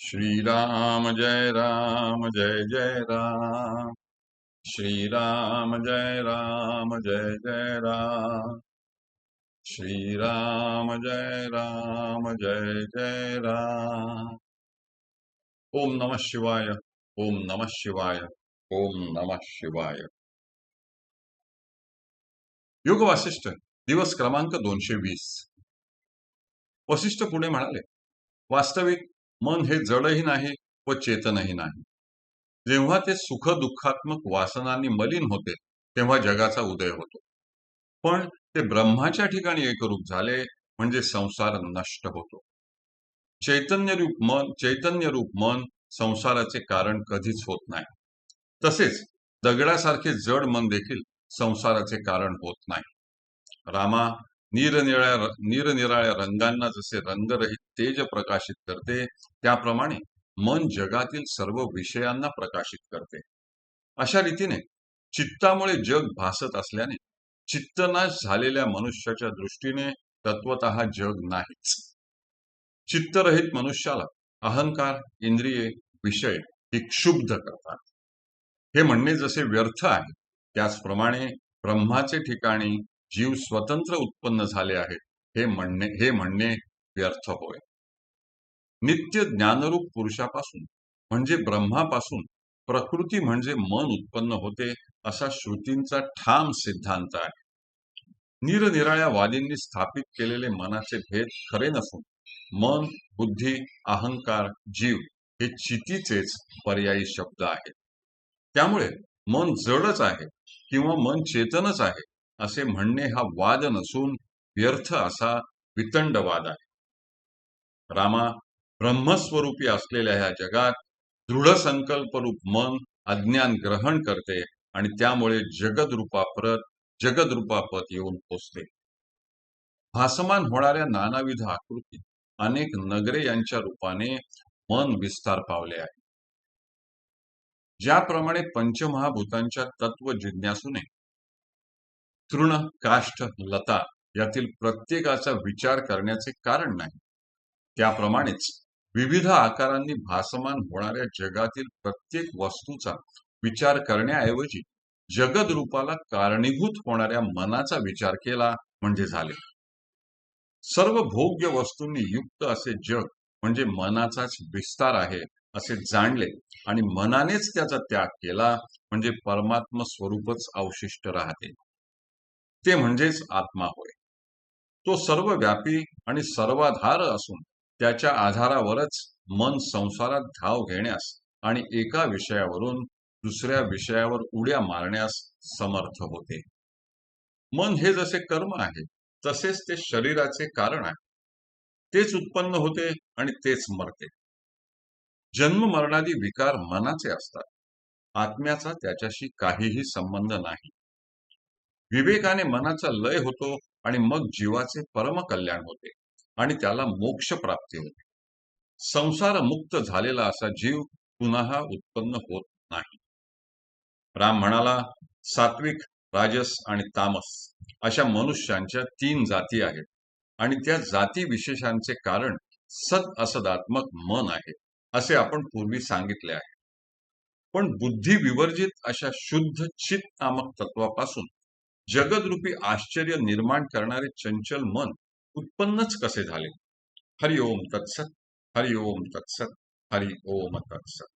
श्रीराम जय राम जय जय राम। श्रीराम जय राम जय जय राम। श्रीराम जय राम जय जय राम। ओम नमः शिवाय ओम नमः शिवाय ओम नमः शिवाय। योग वासिष्ठ दिवस क्रमांक दोनशे वीस. वसिष्ठ पुढे म्हणाले वास्तविक मन हे जडही नाही व चेतनही नाही. जेव्हा ते सुख दुःखात्मक वासनांनी मलिन होते तेव्हा जगाचा उदय होतो. पण ते ब्रह्माच्या ठिकाणी एकरूप झाले म्हणजे संसार नष्ट होतो. चैतन्य रूप मन चैतन्य रूप मन संसाराचे कारण कधीच होत नाही. तसेच दगडासारखे जड मन देखील संसाराचे कारण होत नाही. रामा निरनिळ्या निरनिराळ्या रंगांना जसे रंगरहित तेज प्रकाशित करते त्याप्रमाणे मन जगातील सर्व विषयांना प्रकाशित करते. अशा रीतीने चित्तामुळे जग भासत असल्याने चित्तनाश झालेल्या मनुष्याच्या दृष्टीने तत्वत जग नाहीच. चित्तरहित मनुष्याला अहंकार इंद्रिये विषय ही क्षुब्ध करतात. हे म्हणणे जसे व्यर्थ आहे त्याचप्रमाणे ब्रह्माचे ठिकाणी जीव स्वतंत्र उत्पन्न झाले आहेत हे म्हणणे हे म्हणणे व्यर्थ होय. नित्य ज्ञानरूप पुरुषापासून म्हणजे ब्रह्मापासून प्रकृती म्हणजे मन उत्पन्न होते असा श्रुतींचा ठाम सिद्धांत आहे. निरनिराळ्या वादींनी स्थापित केलेले मनाचे भेद खरे नसून मन बुद्धी अहंकार जीव हे चितीचेच पर्यायी शब्द आहेत. त्यामुळे मन जडच आहे किंवा मन चेतनच आहे असे म्हणणे हा वाद नसून व्यर्थ असा वितंडवाद आहे. रामा ब्रह्मस्वरूपी असलेल्या ह्या जगात दृढ संकल्परूप मन अज्ञान ग्रहण करते आणि त्यामुळे जगदरूपाप्रत जगदरूपापत येऊन पोचते. भासमान होणाऱ्या नानाविध आकृती अनेक नगरे यांच्या रूपाने मन विस्तार पावले आहे. ज्याप्रमाणे पंचमहाभूतांच्या तत्व जिज्ञासूने तृण काष्ठ लता यातील प्रत्येकाचा विचार करण्याचे कारण नाही. त्याप्रमाणेच विविध आकारांनी भासमान होणाऱ्या जगातील प्रत्येक वस्तूचा विचार करण्याऐवजी जगद रूपाला कारणीभूत होणाऱ्या मनाचा विचार केला म्हणजे झाले. सर्व भोग्य वस्तूंनी युक्त असे जग म्हणजे मनाचाच विस्तार आहे असे जाणले आणि मनानेच त्याचा त्याग केला म्हणजे परमात्म स्वरूपच अवशिष्ट राहते. ते म्हणजेच आत्मा होय. तो सर्व व्यापी आणि सर्वाधार असून त्याच्या आधारावरच मन संसारात धाव घेण्यास आणि एका विषयावरून दुसऱ्या विषयावर उड्या मारण्यास समर्थ होते. मन हे जसे कर्म आहे तसेच ते शरीराचे कारण आहे. तेच उत्पन्न होते आणि तेच मरते. जन्म मरणादी विकार मनाचे असतात. आत्म्याचा त्याच्याशी काहीही संबंध नाही. विवेकाने मनाचा लय होतो आणि मग जीवाचे परमकल्याण होते आणि त्याला मोक्ष प्राप्ती होते. संसार मुक्त झालेला असा जीव पुन्हा उत्पन्न होत नाही. राम म्हणाला सात्विक राजस आणि तामस अशा मनुष्यांच्या तीन जाती आहेत आणि त्या जाती विशेषांचे कारण सत असदात्मक मन आहे असे आपण पूर्वी सांगितले आहे. पण बुद्धी विवर्जित अशा शुद्ध चित नामक तत्वापासून जगदरूपी आश्चर्य निर्माण करणारे चंचल मन उत्पन्नच कसे झाले? हरि ओम तत्सत हरि ओम तत्सत हरि ओम तत्सत.